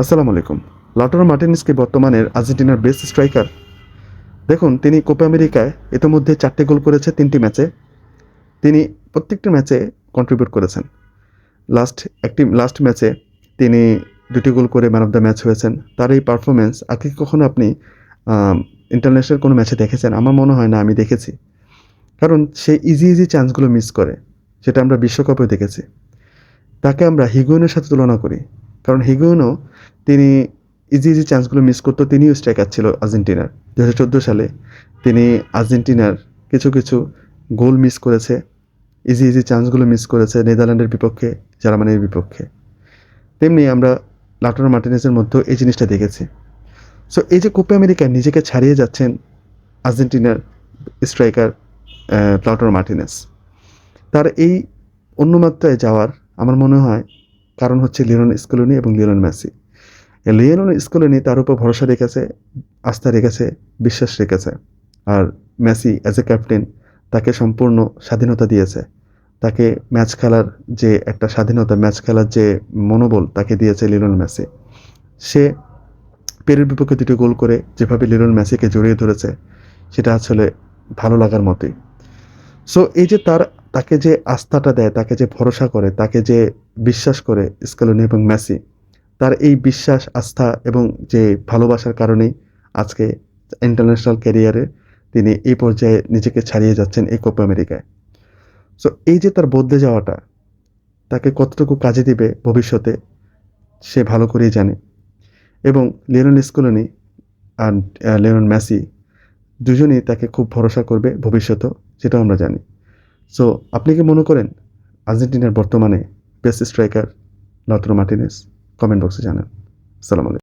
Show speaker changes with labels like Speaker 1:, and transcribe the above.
Speaker 1: আসসালামু আলাইকুম। লাউটারো মার্টিনেসকে বর্তমানের আর্জেন্টিনার বেস্ট স্ট্রাইকার। দেখুন, তিনি কোপা আমেরিকায় ইতিমধ্যে চারটে গোল করেছে, তিনটি ম্যাচে। তিনি প্রত্যেকটি ম্যাচে কন্ট্রিবিউট করেছেন। লাস্ট একটি লাস্ট ম্যাচে তিনি দুটি গোল করে ম্যান অফ দ্য ম্যাচ হয়েছেন। তার এই পারফরমেন্স আগে কি কখনো আপনি ইন্টারন্যাশনাল কোনো ম্যাচে দেখেছেন? আমার মনে হয় না, আমি দেখেছি। কারণ সে ইজি ইজি চান্সগুলো মিস করে, সেটা আমরা বিশ্বকাপে দেখেছি। তাকে আমরা হিগুয়েনের সাথে তুলনা করি। কারণ হিগুয়েনও তিনি ইজি ইজি চান্সগুলো মিস করতো তিনিও স্ট্রাইকার ছিল আর্জেন্টিনার। দু হাজার চোদ্দ সালে তিনি আর্জেন্টিনার কিছু কিছু গোল মিস করেছে ইজি ইজি চান্সগুলো মিস করেছে নেদারল্যান্ডের বিপক্ষে, জার্মানির বিপক্ষে। তেমনি আমরা লাউটারো মার্টিনেসের মধ্যেও এই জিনিসটা দেখেছি। সো এই যে কোপে আমেরিকায় নিজেকে ছাড়িয়ে যাচ্ছেন আর্জেন্টিনার স্ট্রাইকার লাউটারো মার্টিনেস তার এই অন্য মাত্রায় যাওয়ার আমার মনে হয় কারণ হচ্ছে লিওন স্কুলনি এবং লিওন মেসি। লিওন স্কুলনি তার উপর ভরসা রেখেছে, আস্থা রেখেছে, বিশ্বাস রেখেছে। আর মেসি অ্যাজ এ ক্যাপ্টেন তাকে সম্পূর্ণ স্বাধীনতা দিয়েছে। তাকে ম্যাচ খেলার যে একটা স্বাধীনতা, ম্যাচ খেলার যে মনোবল তাকে দিয়েছে লিওন মেসি। সে পেরের বিপক্ষে দুটো গোল করে যেভাবে লিওন মেসিকে জড়িয়ে ধরেছে, সেটা আসলে ভালো লাগার মতোই। সো এই যে তার, তাকে যে আস্থাটা দেয়, তাকে যে ভরসা করে, তাকে যে বিশ্বাস করে স্কেলনি এবং মেসি তার এই বিশ্বাস, আস্থা এবং যে ভালোবাসার কারণেই আজকে ইন্টারন্যাশনাল ক্যারিয়ারে তিনি এই পর্যায়ে নিজেকে ছাড়িয়ে যাচ্ছেন এই কোপা আমেরিকায় সো এই যে তার বদলে যাওয়াটা, তাকে কতটুকু কাজে দিবে ভবিষ্যতে, সে ভালো করেই জানে। এবং লিওনল স্কুলনি আর লিওনল মেসি দুজনেই তাকে খুব ভরসা করবে ভবিষ্যতেও, সেটাও আমরা জানি। সো আপনি কি মনে করেন, আর্জেন্টিনার বর্তমানে best striker Lautaro Martinez? Comment বক্সে জানান। আলাইকুম।